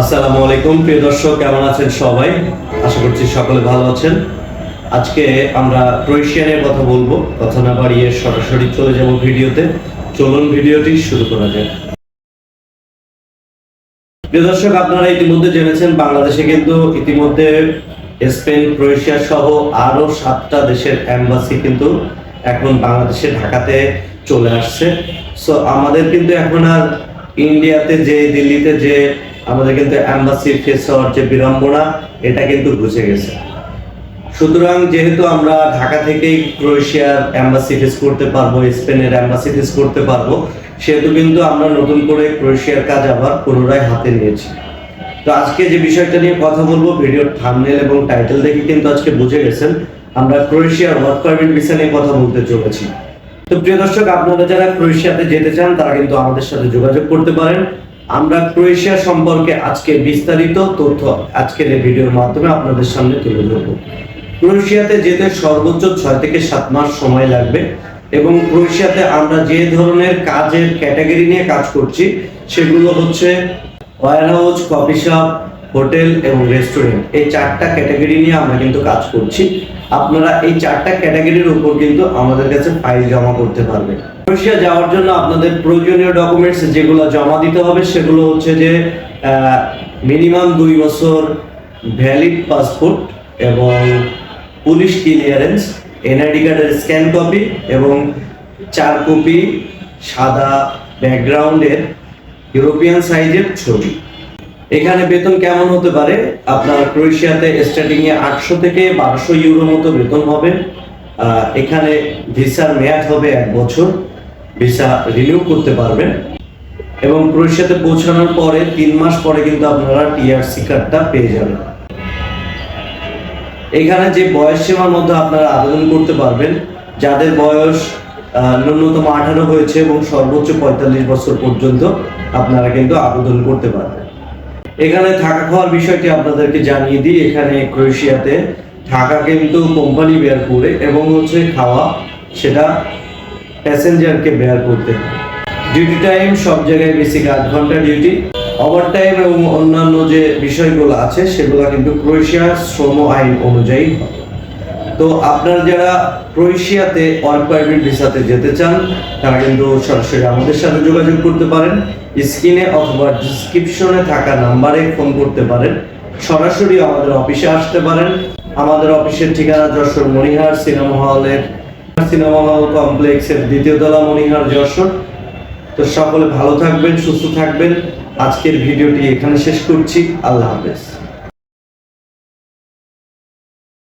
আসসালামু আলাইকুম, প্রিয় দর্শক, কেমন আছেন সবাই? আশা করছি সকলে ভালো আছেন। আজকে আমরা ক্রোয়েশিয়া নিয়ে কথা বলব। কথা না বাড়িয়ে সরাসরি চলে যাব ভিডিওতে। চলুন ভিডিওটি শুরু করা যাক। প্রিয় দর্শক, আপনারা ইতিমধ্যে জেনেছেন, বাংলাদেশে কিন্তু ইতিমধ্যে স্পেন, ক্রোয়েশিয়া সহ আরও সাতটা দেশের এম্বাসি কিন্তু এখন বাংলাদেশে ঢাকাতে চলে আসছে। সো আমাদের কিন্তু এখন আর ইন্ডিয়াতে যে, দিল্লিতে যে আমাদের কিন্তু অ্যাম্বাসি ফেস হওয়ার যে বিড়ম্বনা, এটা কিন্তু ঘুচে গেছে। সুতরাং যেহেতু আমরা ঢাকা থেকেই ক্রোয়েশিয়ার অ্যাম্বাসি ফেস করতে পারব, স্পেনের অ্যাম্বাসি ফেস করতে পারব, সেহেতু কিন্তু আমরা নতুন করে ক্রোয়েশিয়ার কাজ আবার পুনরায় হাতে নিয়েছি। তো আজকে যে বিষয়টা নিয়ে কথা বলব ভিডিওর থাম্বনেল এবং টাইটেল দেখে কিন্তু আজকে বুঝে গেছেন, আমরা ক্রোয়েশিয়ার ওয়ার্ক পারমিট ভিসা নিয়ে কথা বলতে চলেছি। তো প্রিয় দর্শক, আপনারা যারা ক্রোয়েশিয়াতে যেতে চান, তারা কিন্তু আমাদের সাথে যোগাযোগ করতে পারেন। আমরা ক্রোয়েশিয়া সম্পর্কে আজকে বিস্তারিত তথ্য আজকের এই ভিডিওর মাধ্যমে আপনাদের সামনে তুলে ধরব। ক্রোয়েশিয়াতে যেতে সর্বোচ্চ ছয় থেকে সাত মাস সময় লাগবে এবং ক্রোয়েশিয়াতে আমরা যে ধরনের কাজের ক্যাটাগরি নিয়ে কাজ করছি, সেগুলো হচ্ছে warehouse coffee shop hotel এবং রেস্টুরেন্ট, এই চারটা ক্যাটাগরি নিয়ে আমরা কিন্তু কাজ করছি। আপনারা এই চারটা ক্যাটাগরির উপর কিন্তু আমাদের কাছে ফাইল জমা করতে পারবেন। ক্রোয়েশিয়া যাওয়ার জন্য আপনাদের প্রয়োজনীয় ডকুমেন্টস যেগুলো জমা দিতে হবে, সেগুলো হচ্ছে যে মিনিমাম দুই বছর ভ্যালিড পাসপোর্ট এবং পুলিশ ক্লিয়ারেন্স এনআইডি কার্ডের স্ক্যান কপি এবং চার কপি সাদা ব্যাকগ্রাউন্ডের ইউরোপিয়ান সাইজের ছবি। এখানে বেতন কেমন হতে পারে? আপনার ক্রোয়েশিয়াতে স্টার্টিং এ আটশো থেকে বারোশো ইউরো মতো বেতন হবে। এখানে ভিসার মেয়াদ হবে এক বছর। ভিসা রিনিউ করতে পারবেন। এবং ক্রোয়েশিয়াতে পৌঁছানোর পরে তিন মাস পরে কিন্তু আপনারা টিআরসি কার্ডটা পেয়ে যাবেন। এখানে যে বয়স সীমার মধ্যে আপনারা আবেদন করতে পারবেন, যাদের বয়স ন্যূনতম আঠারো হয়েছে এবং সর্বোচ্চ পঁয়তাল্লিশ বছর পর্যন্ত আপনারা কিন্তু আবেদন করতে পারবেন। এখানে থাকা খাওয়ার বিষয়টি আপনাদেরকে জানিয়ে দিই। এখানে ক্রোয়েশিয়াতে থাকা কিন্তু কোম্পানি বেয়ার করে এবং হচ্ছে খাওয়া সেটা প্যাসেঞ্জারকে বেয়ার করতে। ডিউটি টাইম সব জায়গায় বেশি কাজ ঘণ্টা ডিউটি ওভার টাইম এবং অন্যান্য যে বিষয়গুলো আছে সেগুলো কিন্তু ক্রোয়েশিয়ার শ্রম আইন অনুযায়ী হবে তো আপনারা যারা ক্রোয়েশিয়াতে ওয়ার্ক পারমিট ভিসাতে যেতে চান, তারা কিন্তু সরাসরি আমাদের সাথে যোগাযোগ করতে পারেন। স্ক্রিনে অথবা ডিসক্রিপশনে থাকা নাম্বারে ফোন করতে পারেন। সরাসরি আমাদের অফিসে আসতে পারেন। আমাদের অফিসের ঠিকানা যশোর মণিহার সিনেমা হলের, সিনেমা হল কমপ্লেক্সের দ্বিতীয় তলা মণিহার যশোর। তো সকলে ভালো থাকবেন, সুস্থ থাকবেন। আজকের ভিডিওটি এখানে শেষ করছি। আল্লাহ হাফেজ।